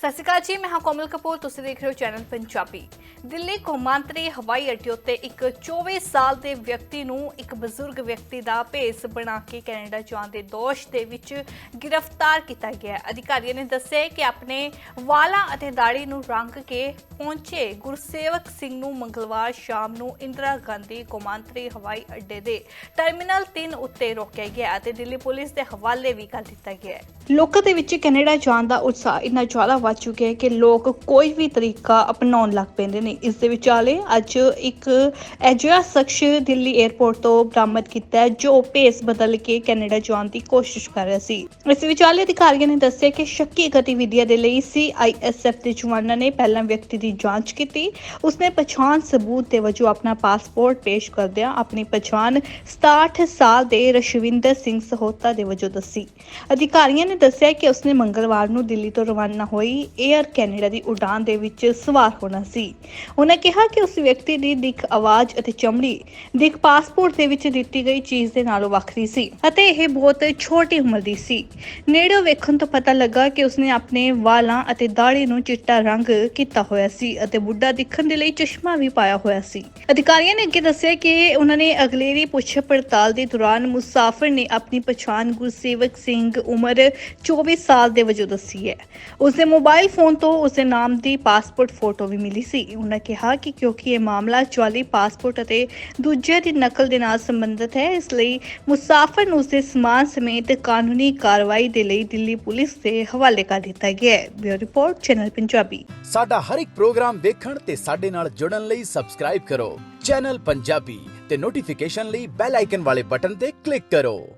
ਸਤਿ ਸ਼੍ਰੀ ਅਕਾਲ ਜੀ, ਮੈਂ ਹਾਂ ਕੋਮਲ ਕਪੂਰ, ਤੁਸੀਂ ਦੇਖ ਰਹੇ ਹੋ ਚੈਨਲ ਪੰਜਾਬੀ। ਦਿੱਲੀ ਕੌਮਾਂਤਰੀ ਹਵਾਈ ਅੱਡੇ ਉੱਤੇ ਇੱਕ 24 ਸਾਲ ਦੇ ਵਿਅਕਤੀ ਨੂੰ ਇੱਕ ਬਜ਼ੁਰਗ ਵਿਅਕਤੀ ਦਾ ਭੇਸ ਬਣਾ ਕੇ ਕੈਨੇਡਾ ਜਾਣ ਦੇ ਦੋਸ਼ ਦੇ ਵਿੱਚ ਗ੍ਰਿਫਤਾਰ ਕੀਤਾ ਗਿਆ ਅਧਿਕਾਰੀਆਂ ਨੇ ਦੱਸਿਆ ਕਿ ਆਪਣੇ ਵਾਲਾਂ ਅਤੇ ਦਾੜੀ ਨੂੰ ਰੰਗ ਕੇ ਪਹੁੰਚੇ ਗੁਰਸੇਵਕ ਸਿੰਘ ਨੂੰ ਮੰਗਲਵਾਰ ਸ਼ਾਮ ਨੂੰ ਇੰਦਰਾ ਗਾਂਧੀ ਕੌਮਾਂਤਰੀ ਹਵਾਈ ਅੱਡੇ ਦੇ ਟਰਮੀਨਲ 3 ਉੱਤੇ ਰੋਕਿਆ ਗਿਆ ਅਤੇ ਦਿੱਲੀ ਪੁਲਿਸ ਦੇ ਹਵਾਲੇ ਵੀ ਕਰ ਦਿੱਤਾ ਗਿਆ ਲੋਕਾਂ ਦੇ ਵਿੱਚ ਕੈਨੇਡਾ ਜਾਣ ਦਾ ਉਤਸ਼ਾਹ ਇੰਨਾ ਜ਼ਿਆਦਾ ਵੱਧ ਚੁੱਕਿਆ ਹੈ ਕਿ ਲੋਕ ਕੋਈ ਵੀ ਤਰੀਕਾ ਅਪਣਾਉਣ ਲੱਗ ਪੈਂਦੇ ਨੇ। ਇਸ ਦੇ ਵਿਚਾਲੇ ਅੱਜ ਇੱਕ ਅਜਿਹਾ ਸ਼ਖਸ ਦਿੱਲੀ 에ਅਰਪੋਰਟ ਤੋਂ ਬਰਾਮਦ ਕੀਤਾ ਜੋ ਭੇਸ ਬਦਲ ਕੇ ਕੈਨੇਡਾ ਜਾਣ ਦੀ ਕੋਸ਼ਿਸ਼ ਕਰ ਰਿਹਾ ਸੀ। ਇਸ ਵਿਚਾਲੇ ਅਧਿਕਾਰੀਆਂ ਨੇ ਦੱਸਿਆ ਕਿ ਸ਼ੱਕੀ ਗਤੀਵਿਧੀਆਂ ਦੇ ਲਈ ਸੀਆਈਐਸਐਫ ਦੇ ਜਵਾਨਾਂ ਨੇ ਪਹਿਲਾਂ ਵਿਅਕਤੀ ਦੀ ਜਾਂਚ ਕੀਤੀ। ਉਸਨੇ ਪਛਾਣ ਸਬੂਤ ਦੇ ਵਜੋਂ ਆਪਣਾ ਪਾਸਪੋਰਟ ਪੇਸ਼ ਕਰਦਿਆਂ ਆਪਣੀ ਪਛਾਣ 67 ਸਾਲ ਦੇ ਰਸ਼ਵਿੰਦਰ ਸਿੰਘ ਸਹੋਤਾ ਦੇ ਵਜੋਂ ਦੱਸੀ। ਅਧਿਕਾਰੀਆਂ ਨੇ ਦੱਸਿਆ ਕਿ ਉਸਨੇ ਮੰਗਲਵਾਰ ਨੂੰ ਦਿੱਲੀ ਤੋਂ ਰਵਾਨਾ ਹੋਈ 에ਅਰ ਕੈਨੇਡਾ ਦੀ ਉਡਾਨ ਦੇ ਵਿੱਚ ਸਵਾਰ ਹੋਣਾ ਸੀ। ਉਹਨਾਂ ਕਿਹਾ ਕਿ ਉਸ ਵਿਅਕਤੀ ਦੀ ਦਿੱਖ ਆਵਾਜ਼ ਅਤੇ ਚਮੜੀ ਦਿੱਖ ਪਾਸਪੋਰਟ ਦੇ ਵਿੱਚ ਦਿੱਤੀ ਗਈ ਚੀਜ਼ ਦੇ ਨਾਲੋਂ ਵੱਖਰੀ ਸੀ ਅਤੇ ਇਹ ਬਹੁਤ ਛੋਟੀ ਉਮਰ ਦੀ ਸੀ। ਨੇੜੇ ਵੇਖਣ ਤੋਂ ਪਤਾ ਲੱਗਾ ਕਿ ਉਸਨੇ ਆਪਣੇ ਵਾਲਾਂ ਅਤੇ ਦਾੜੀ ਨੂੰ ਚਿੱਟਾ ਰੰਗ ਕੀਤਾ ਹੋਇਆ ਸੀ ਅਤੇ ਬੁੱਢਾ ਦਿਖਣ ਦੇ ਲਈ ਚਸ਼ਮਾ ਵੀ ਪਾਇਆ ਹੋਇਆ ਸੀ। ਅਧਿਕਾਰੀਆਂ ਨੇ ਅੱਗੇ ਦੱਸਿਆ ਕਿ ਉਹਨਾਂ ਨੇ ਅਗਲੇਰੀ ਪੁੱਛ ਪੜਤਾਲ ਦੇ ਦੌਰਾਨ ਮੁਸਾਫਰ ਨੇ ਆਪਣੀ ਪਛਾਣ ਗੁਰਸੇਵਕ ਸਿੰਘ ਉਮਰ 24 ਸਾਲ ਦੇ ਵਜੋਂ ਦੱਸੀ ਹੈ। ਉਸਦੇ ਮੋਬਾਈਲ ਫੋਨ ਤੋਂ ਉਸਦੇ ਨਾਮ ਦੀ ਪਾਸਪੋਰਟ ਫੋਟੋ ਵੀ ਮਿਲੀ ਸੀ। ਉਹਨਾਂ ਕਿਹਾ ਕਿ ਕਿਉਂਕਿ ਇਹ ਮਾਮਲਾ ਚਾਲੀ ਪਾਸਪੋਰਟ ਅਤੇ ਦੂਜੇ ਦੀ ਨਕਲ ਦੇ ਨਾਲ ਸੰਬੰਧਿਤ ਹੈ, ਇਸ ਲਈ ਮੁਸਾਫਰ ਨੂੰ ਉਸਦੇ ਸਮਾਨ ਸਮੇਤ ਕਾਨੂੰਨੀ ਕਾਰਵਾਈ ਦੇ ਲਈ ਦਿੱਲੀ ਪੁਲਿਸ ਦੇ ਹਵਾਲੇ ਕਰ ਦਿੱਤਾ ਗਿਆ ਹੈ। Bureau report, channel Punjabi. ਸਾਡਾ ਹਰ ਇੱਕ ਪ੍ਰੋਗਰਾਮ ਦੇਖਣ ਤੇ ਸਾਡੇ ਨਾਲ ਜੁੜਨ ਲਈ ਸਬਸਕ੍ਰਾਈਬ ਕਰੋ। ਚੈਨਲ ਪੰਜਾਬੀ ਤੇ ਨੋਟੀਫਿਕੇਸ਼ਨ ਲਈ ਬੈਲ ਆਈਕਨ ਵਾਲੇ ਬਟਨ ਤੇ ਕਲਿੱਕ ਕਰੋ।